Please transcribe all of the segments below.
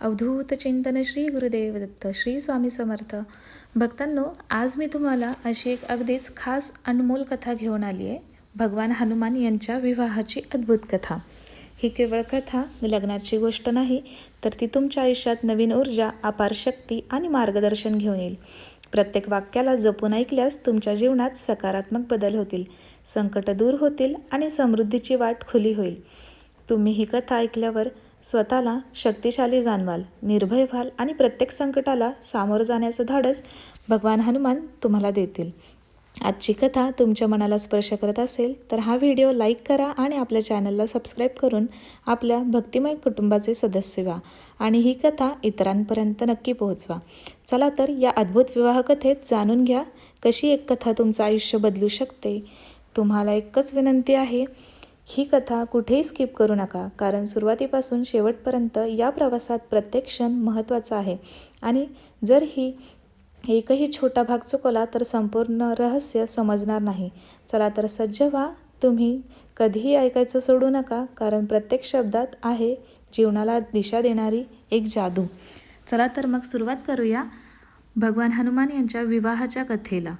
अवधूत चिंतन श्री गुरुदेव दत्त श्री स्वामी समर्थ. भक्तांनो आज मी तुम्हाला अशी एक अगदीच खास अनमोल कथा घेऊन आली आहे भगवान हनुमान यांच्या विवाहाची अद्भुत कथा. ही केवळ कथा लग्नाची गोष्ट नाही तर ती तुमच्या आयुष्यात नवीन ऊर्जा अपार शक्ती आणि मार्गदर्शन घेऊन येईल. प्रत्येक वाक्याला जपून ऐकल्यास तुमच्या जीवनात सकारात्मक बदल होतील संकट दूर होतील आणि समृद्धीची वाट खुली होईल. तुम्ही ही कथा ऐकल्यावर स्वतःला शक्तिशाली जाणवाल निर्भय व्हाल आणि प्रत्येक संकटाला सामोरं जाण्याचं धाडस भगवान हनुमान तुम्हाला देतील. आजची कथा तुमच्या मनाला स्पर्श करत असेल तर हा व्हिडिओ लाईक करा आणि आपल्या चॅनलला सबस्क्राईब करून आपल्या भक्तिमय कुटुंबाचे सदस्य व्हा आणि ही कथा इतरांपर्यंत नक्की पोहोचवा. चला तर या अद्भुत विवाह कथेत जाणून घ्या कशी एक कथा तुमचं आयुष्य बदलू शकते? तुम्हाला एकच विनंती आहे ही कथा कुठेही स्किप करू नका कारण सुरुवातीपासून शेवटपर्यंत या प्रवासात प्रत्येक क्षण महत्त्वाचा आहे. आणि जर ही एकही छोटा भाग चुकवला तर संपूर्ण रहस्य समजणार नाही. चला तर सज्ज व्हा. तुम्ही कधीही ऐकायचं सोडू नका कारण प्रत्येक शब्दात आहे जीवनाला दिशा देणारी एक जादू. चला तर मग सुरुवात करूया भगवान हनुमान यांच्या विवाहाच्या कथेला.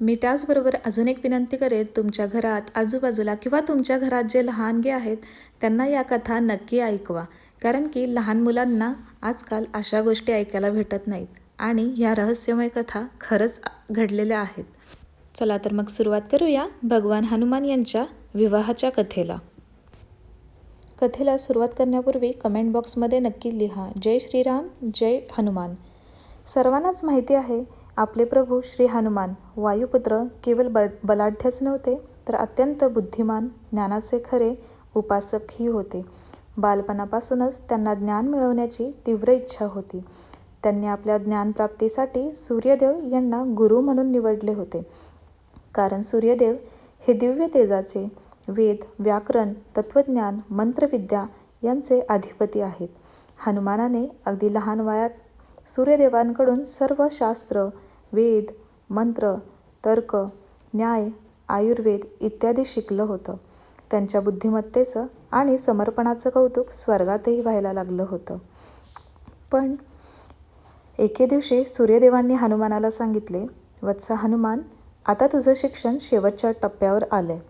मी त्याचबरोबर अजून एक विनंती करेन तुमच्या घरात आजूबाजूला किंवा तुमच्या घरात जे लहानगे आहेत त्यांना या कथा नक्की ऐकवा. कारण की लहान मुलांना आजकाल अशा गोष्टी ऐकायला भेटत नाहीत आणि ह्या रहस्यमय कथा खरंच घडलेल्या आहेत. चला तर मग सुरुवात करूया भगवान हनुमान यांच्या विवाहाच्या कथेला. कथेला सुरुवात करण्यापूर्वी कमेंट बॉक्समध्ये नक्की लिहा. जय श्रीराम जय हनुमान. सर्वांनाच माहिती आहे आपले प्रभू श्री हनुमान वायुपुत्र केवळ ब बलाढ्यच नव्हते तर अत्यंत बुद्धिमान ज्ञानाचे खरे उपासकही होते. बालपणापासूनच त्यांना ज्ञान मिळवण्याची तीव्र इच्छा होती. त्यांनी आपल्या ज्ञानप्राप्तीसाठी सूर्यदेव यांना गुरु म्हणून निवडले होते. कारण सूर्यदेव हे दिव्य तेजाचे वेद व्याकरण तत्त्वज्ञान मंत्रविद्या यांचे अधिपती आहेत. हनुमानाने अगदी लहान वयात सूर्यदेवांकडून सर्व शास्त्र वेद मंत्र तर्क न्याय आयुर्वेद इत्यादी शिकलं होतं. त्यांच्या बुद्धिमत्तेचं आणि समर्पणाचं कौतुक स्वर्गातही व्हायला लागलं होतं. पण एके दिवशी सूर्यदेवांनी हनुमानाला सांगितले वत्सा हनुमान आता तुझं शिक्षण शेवटच्या टप्प्यावर आलं आहे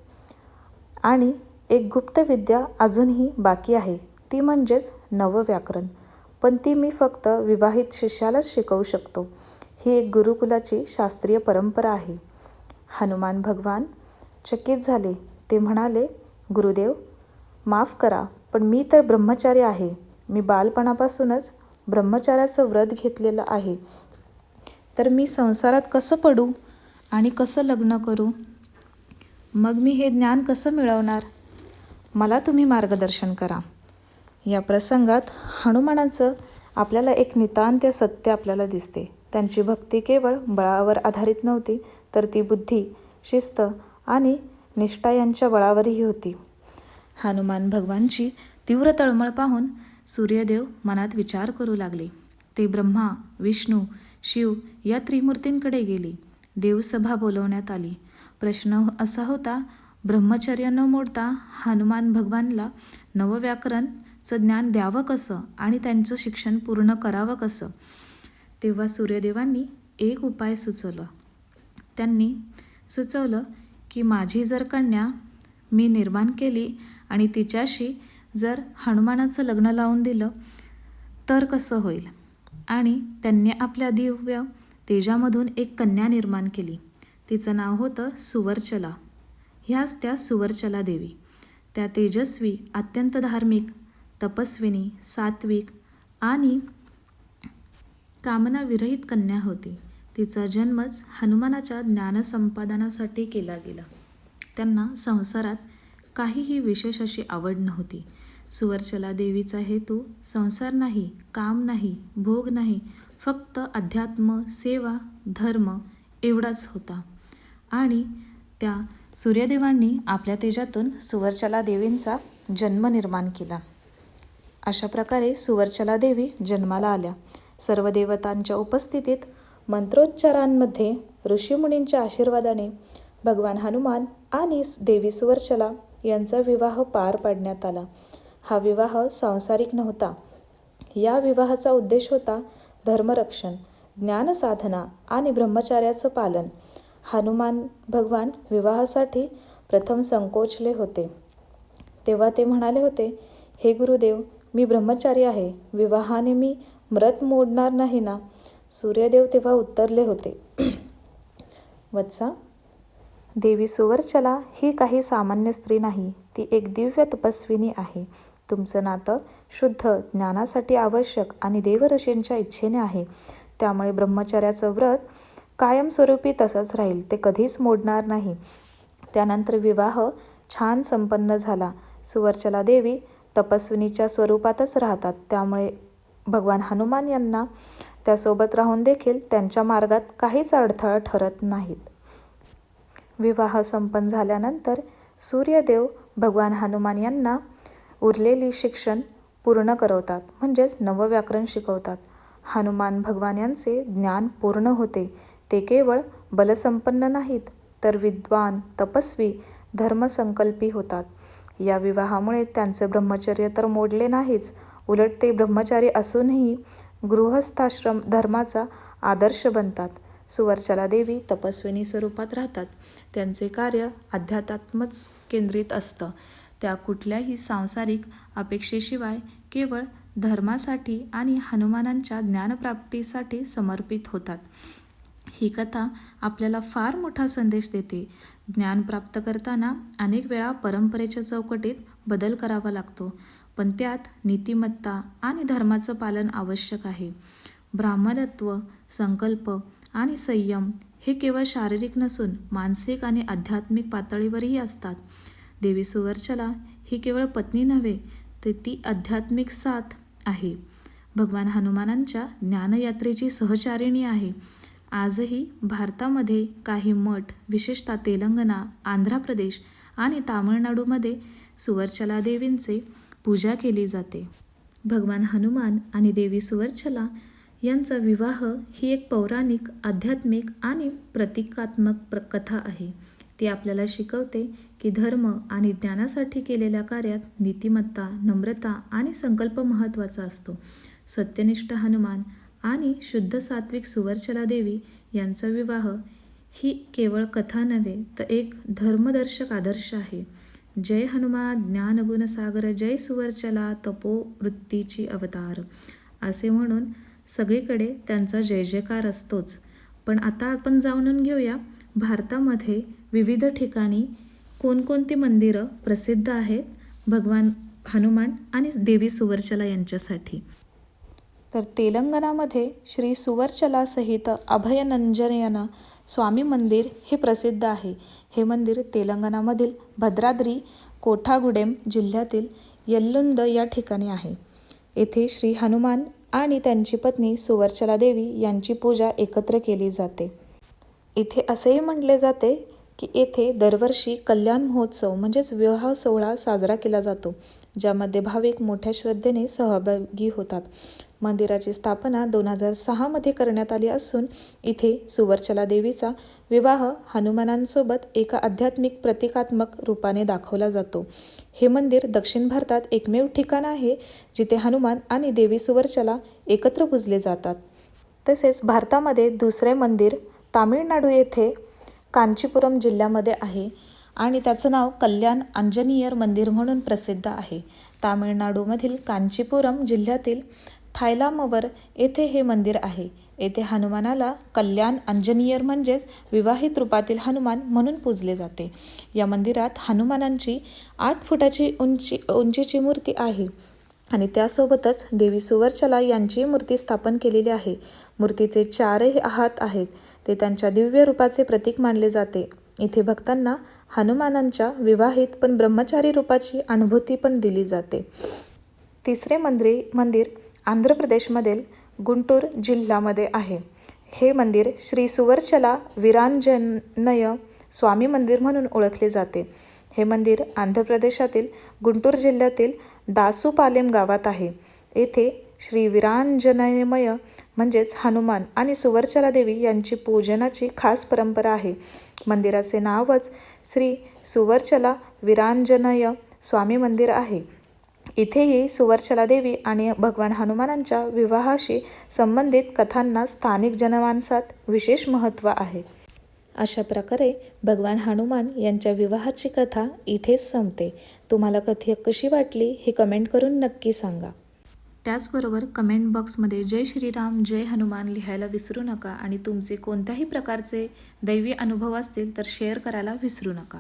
आणि एक गुप्त विद्या अजूनही बाकी आहे. ती म्हणजेच नवव्याकरण. पण ती मी फक्त विवाहित शिष्यालाच शिकवू शकतो. ही एक गुरुकुलाची शास्त्रीय परंपरा आहे. हनुमान भगवान चकित झाले. ते म्हणाले गुरुदेव माफ करा पण मी तर ब्रह्मचारी आहे. मी बालपणापासूनच ब्रह्मचार्याचं व्रत घेतलेलं आहे. तर मी संसारात कसं पडू आणि कसं लग्न करू? मग मी हे ज्ञान कसं मिळवणार? मला तुम्ही मार्गदर्शन करा. या प्रसंगात हनुमानाचं आपल्याला एक नितांत सत्य आपल्याला दिसते. त्यांची भक्ती केवळ बळावर आधारित नव्हती तर ती बुद्धी शिस्त आणि निष्ठा यांच्या बळावरही होती. हनुमान भगवानची तीव्र तळमळ पाहून सूर्यदेव मनात विचार करू लागले. ते ब्रह्मा विष्णू शिव या त्रिमूर्तींकडे गेली. देवसभा बोलवण्यात आली. प्रश्न असा होता ब्रह्मचर्य न मोडता हनुमान भगवानला नवव्याकरणचं ज्ञान द्यावं कसं आणि त्यांचं शिक्षण पूर्ण करावं कसं? तेव्हा सूर्यदेवांनी एक उपाय सुचवलं. त्यांनी सुचवलं की माझी जर कन्या मी निर्माण केली आणि तिच्याशी जर हनुमानाचं लग्न लावून दिलं तर कसं होईल? आणि त्यांनी आपल्या दिव्य तेजामधून एक कन्या निर्माण केली. तिचं नाव होतं सुवर्चला. ह्याच त्या सुवर्चला देवी. त्या तेजस्वी अत्यंत धार्मिक तपस्विनी सात्विक आणि कामनाविरहित कन्या होती. तिचा जन्मच हनुमानाच्या ज्ञानसंपादनासाठी केला गेला. त्यांना संसारात काहीही विशेष अशी आवड नव्हती. सुवर्चला देवीचा हेतू संसार नाही काम नाही भोग नाही फक्त अध्यात्म सेवा धर्म एवढाच होता. आणि त्या सूर्यदेवांनी आपल्या तेजातून सुवर्चला देवींचा जन्म निर्माण केला. अशा प्रकारे सुवर्चला देवी जन्माला आल्या. सर्व देवतांच्या उपस्थितीत मंत्रोच्चारांमध्ये ऋषीमुनींच्या आशीर्वादाने भगवान हनुमान आणि देवी सुवर्चला यांचा विवाह पार पाडण्यात आला. हा विवाह सांसारिक नव्हता. या विवाहाचा उद्देश होता धर्मरक्षण ज्ञानसाधना आणि ब्रह्मचार्याचं पालन. हनुमान भगवान विवाहासाठी प्रथम संकोचले होते. तेव्हा ते म्हणाले होते हे गुरुदेव मी ब्रह्मचारी आहे. विवाहाने मी व्रत मोडणार नाही ना? सूर्यदेव तेव्हा उत्तरले होते. वत्सा देवी सुवर्चला ही काही सामान्य स्त्री नाही ती एक दिव्य तपस्विनी आहे. तुमचं नातं शुद्ध ज्ञानासाठी आवश्यक आणि देवऋषींच्या इच्छेने आहे. त्यामुळे ब्रह्मचर्याचं व्रत कायमस्वरूपी तसंच राहील ते कधीच मोडणार नाही. त्यानंतर विवाह छान संपन्न झाला. सुवर्चला देवी तपस्विनीच्या स्वरूपातच राहतात त्यामुळे भगवान हनुमान यांना त्यासोबत राहून देखील त्यांच्या मार्गात काहीच अडथळा ठरत नाहीत. विवाह संपन्न झाल्यानंतर सूर्यदेव भगवान हनुमान यांना उरलेली शिक्षण पूर्ण करवतात म्हणजेच नवव्याकरण शिकवतात. हनुमान भगवान यांचे ज्ञान पूर्ण होते. ते केवळ बलसंपन्न नाहीत तर विद्वान तपस्वी धर्मसंकल्पी होतात. या विवाहामुळे त्यांचे ब्रह्मचर्य तर मोडले नाहीच उलट ते ब्रह्मचारी असूनही गृहस्थाश्रम धर्माचा आदर्श बनतात. सुवर्चला देवी तपस्विनी स्वरूपात राहतात. त्यांचे कार्य अध्यात्मच केंद्रित असतं. त्या कुठल्याही सांसारिक अपेक्षेशिवाय केवळ धर्मासाठी आणि हनुमानांच्या ज्ञानप्राप्तीसाठी समर्पित होतात. ही कथा आपल्याला फार मोठा संदेश देते. ज्ञान प्राप्त करताना अनेक वेळा परंपरेच्या चौकटीत बदल करावा लागतो. पण त्यात नीतिमत्ता आणि धर्माचं पालन आवश्यक आहे. ब्राह्मणत्व संकल्प आणि संयम हे केवळ शारीरिक नसून मानसिक आणि आध्यात्मिक पातळीवरही असतात. देवी सुवर्चला ही केवळ पत्नी नव्हे तर ती आध्यात्मिक साथ आहे. भगवान हनुमानांच्या ज्ञानयात्रेची सहचारिणी आहे. आजही भारतामध्ये काही मठ विशेषतः तेलंगणा आंध्र प्रदेश आणि तामिळनाडूमध्ये सुवर्चला देवींचे पूजा केली जाते. भगवान हनुमान आणि देवी सुवर्चला यांचा विवाह ही एक पौराणिक आध्यात्मिक आणि प्रतिकात्मक प्र कथा आहे. ती आपल्याला शिकवते की धर्म आणि ज्ञानासाठी केलेल्या कार्यात नीतिमत्ता नम्रता आणि संकल्प महत्त्वाचा असतो. सत्यनिष्ठ हनुमान आणि शुद्ध सात्विक सुवर्चला देवी यांचा विवाह ही केवळ कथा नव्हे तर एक धर्मदर्शक आदर्श आहे. जय हनुमान ज्ञानगुणसागर जय सुवर्चला तपो वृत्तीची अवतार. असे म्हणून सगळीकडे त्यांचा जय जयकार असतोच. पण आता आपण जाणून घेऊया भारतामध्ये विविध ठिकाणी कोणकोणती मंदिरं प्रसिद्ध आहेत? भगवान हनुमान आणि देवी सुवर्चला यांच्यासाठी. तर तेलंगणामध्ये श्री सुवर्चला सहित अभयनंजनयन स्वामी मंदिर हे प्रसिद्ध आहे. हे मंदिर तेलंगणामधील भद्राद्री कोठागुडेम जिल्ह्यातील यल्लुंद या ठिकाणी आहे. येथे श्री हनुमान आणि त्यांची पत्नी सुवर्चला देवी यांची पूजा एकत्र केली जाते. इथे असेही म्हटले जाते की येथे दरवर्षी कल्याण महोत्सव म्हणजेच विवाह सोहळा साजरा केला जातो ज्यामध्ये भाविक मोठ्या श्रद्धेने सहभागी होतात. मंदिराची स्थापना दोन हजार सहामध्ये करण्यात आली असून इथे सुवर्चला देवीचा विवाह हनुमानांसोबत एका आध्यात्मिक प्रतिकात्मक रूपाने दाखवला जातो. हे मंदिर दक्षिण भारतात एकमेव ठिकाण आहे जिथे हनुमान आणि देवी सुवर्चला एकत्र पूजले जातात. तसेच भारतामध्ये दुसरे मंदिर तामिळनाडू येथे कांचीपुरम जिल्ह्यामध्ये आहे आणि त्याचं नाव कल्याण अंजनीयर मंदिर म्हणून प्रसिद्ध आहे. तामिळनाडूमधील कांचीपुरम जिल्ह्यातील थायलामवर येथे हे मंदिर आहे. येथे हनुमानाला कल्याण अंजनीयर म्हणजेच विवाहित रूपातील हनुमान म्हणून पूजले जाते. या मंदिरात हनुमानांची आठ फुटाची उंची उंचीची मूर्ती आहे आणि त्यासोबतच देवी सुवर्चला यांची मूर्ती स्थापन केलेली आहे. मूर्तीचे चारही हात आहेत. ते त्यांच्या दिव्य रूपाचे प्रतीक मानले जाते. इथे भक्तांना हनुमानांच्या विवाहित पण ब्रह्मचारी रूपाची अनुभूती पण दिली जाते. तिसरे मंदिर मंदिर आंध्र प्रदेशमधील गुंटूर जिल्ह्यामध्ये आहे. हे मंदिर श्री सुवर्चला विरांजनय स्वामी मंदिर म्हणून ओळखले जाते. हे मंदिर आंध्र प्रदेशातील गुंटूर जिल्ह्यातील दासुपालेम गावात आहे. येथे श्री विरांजनयमय म्हणजेच हनुमान आणि सुवर्चला देवी यांची पूजनाची खास परंपरा आहे. मंदिराचे नावच श्री सुवर्चला विरांजनय स्वामी मंदिर आहे. इथेही सुवर्चला देवी आणि भगवान हनुमानांच्या विवाहाशी संबंधित कथांना स्थानिक जनमानसात विशेष महत्त्व आहे. अशा प्रकारे भगवान हनुमान यांच्या विवाहाची कथा इथेच संपते. तुम्हाला कथा कशी वाटली हे कमेंट करून नक्की सांगा. त्याचबरोबर कमेंट बॉक्समध्ये जय श्रीराम जय हनुमान लिहायला विसरू नका आणि तुमचे कोणत्याही प्रकारचे दैवी अनुभव असतील तर शेअर करायला विसरू नका.